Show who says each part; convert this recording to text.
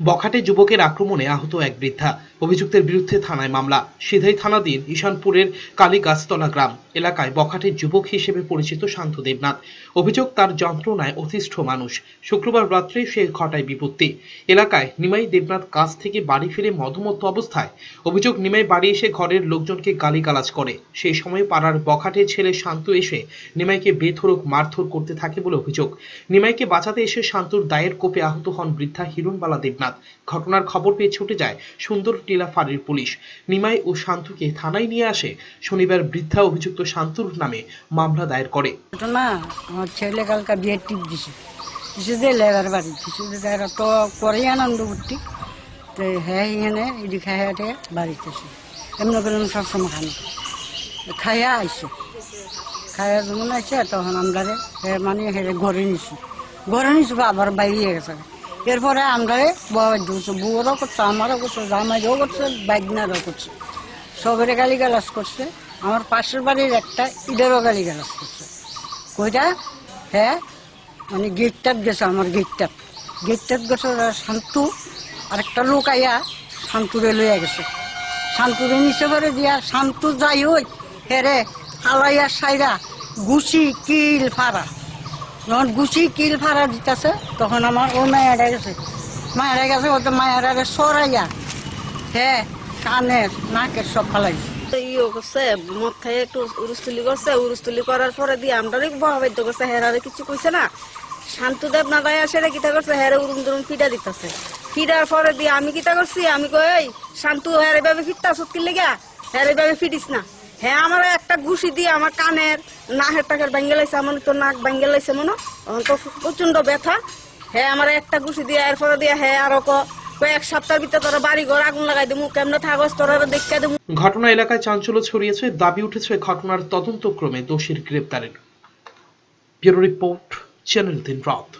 Speaker 1: বখাটে যুবকের আক্রমণে আহত এক বৃদ্ধা। অভিযুক্তের বিরুদ্ধে থানায় মামলা। সিধাই থানাধীন ঈশানপুরের কালীগাছতলা গ্রাম এলাকায় বখাটে যুবক হিসেবে পরিচিত শান্ত দেবনাথ। অভিযোগ, তার যন্ত্রণায় অতিষ্ঠ মানুষ। শুক্রবার রাত্রে সে ঘটায় বিপত্তি। এলাকায় নিমাই দেবনাথ কাজ থেকে বাড়ি ফিরে মধুমত্ত অবস্থায়। অভিযোগ, নিমাই বাড়ি এসে ঘরের লোকজনকে গালিগালাজ করে। সেই সময় পাড়ার বখাটে ছেলে শান্ত এসে নিমাইকে বেধরক মারধর করতে থাকে বলে অভিযোগ। নিমাইকে বাঁচাতে এসে শান্তুর দায়ের কোপে আহত হন বৃদ্ধা হিরণবালা দেবনাথ। ঘটনার খবর পেয়ে ছুটে যায় সুন্দর টিলা ফাঁড়ির পুলিশ। নিমাই ও শান্তুকে থানায় নিয়ে আসে। শনিবার বৃদ্ধা অভিযুক্ত শান্তুর নামে মামলা দায়ের করে।
Speaker 2: ঘটনা আমার ছেলে কালকা বিয়ের টিপ দিছে। লেবার বাড়ি তো করে আনন্দ করতি। তো হ্যাঁ এখানে এটি খাইয়া টেয়ে বাড়িতেছে এমনি করে আমি সবসময় খানি খাইয়া আইসে খাইয়া আইসে তখন আমরা হে মানে হেরে ঘরে নিছি। ঘরে নিছি, আবার বাইরে গেছে। এরপরে আমরা বউরও করছে, আমারও করছে জামাইও করছে বাইকনারও করছে। সবের গালি গালাজ করছে। আমার পাশের বাড়ির একটা ইদেরও গালি গালাজ করছে। কইটা হ্যাঁ মানে গেটটাত গেছে, আমার গেটটাত। গেটটাত গেছে শান্তু আর একটা লোক আইয়া শান্তুরে লইয়া গেছে। শান্তুরে নিচে করে দিয়া, শান্তু যাই ওই হেরে হালাইয়া সাইরা গুছি কিল ফাড়া। যখন গুছি কিল ফাড়া দিতেছে, তখন আমার ও মায়েরা গেছে। মায়েরা গেছে ওটা মায়েরা সরাইয়া হ্যাঁ কানের নাকের সব ফালাইছে
Speaker 3: ইয়ে করছে, মদ খাই একটু উরুস্তুলি করছে উরুস্তুলি করার পরে দিয়ে আমরা বহাবাদ্য করছে হেরারে কিছু কইছে না। শান্তুদেব না দায় আসে কিতা করছে, হেরে উরুম দুরুম ফিটা দিতেছে। ফিটার পরে দিয়ে আমি কিতা করছি, আমি কই শান্তু হেরে ভাবে ফিটতা সত্যি লেগা হেরে ভাবে ফিটিস না। হ্যাঁ আমার একটা ঘুষি দিয়ে আমার কানের নাকের টাকের ভাঙ্গে লাইছে, আমার তো নাক ভাঙ্গে লাইছে মনে তো প্রচণ্ড ব্যথা। হ্যাঁ আমার একটা ঘুষি দিয়ে এরপরে দিয়ে হ্যাঁ আরও কয়েক সপ্তাহের ভিতরে তোরা বাড়ি ঘর আগুন লাগাই দিমু, কেমনে থাকস তোরা দেখতে দিমু।
Speaker 1: ঘটনা এলাকায় চাঞ্চল্য ছড়িয়েছে, দাবি উঠেছে ঘটনার তদন্তক্রমে দোষীর গ্রেপ্তারের। ব্যুরো রিপোর্ট, চ্যানেল দিন রাত।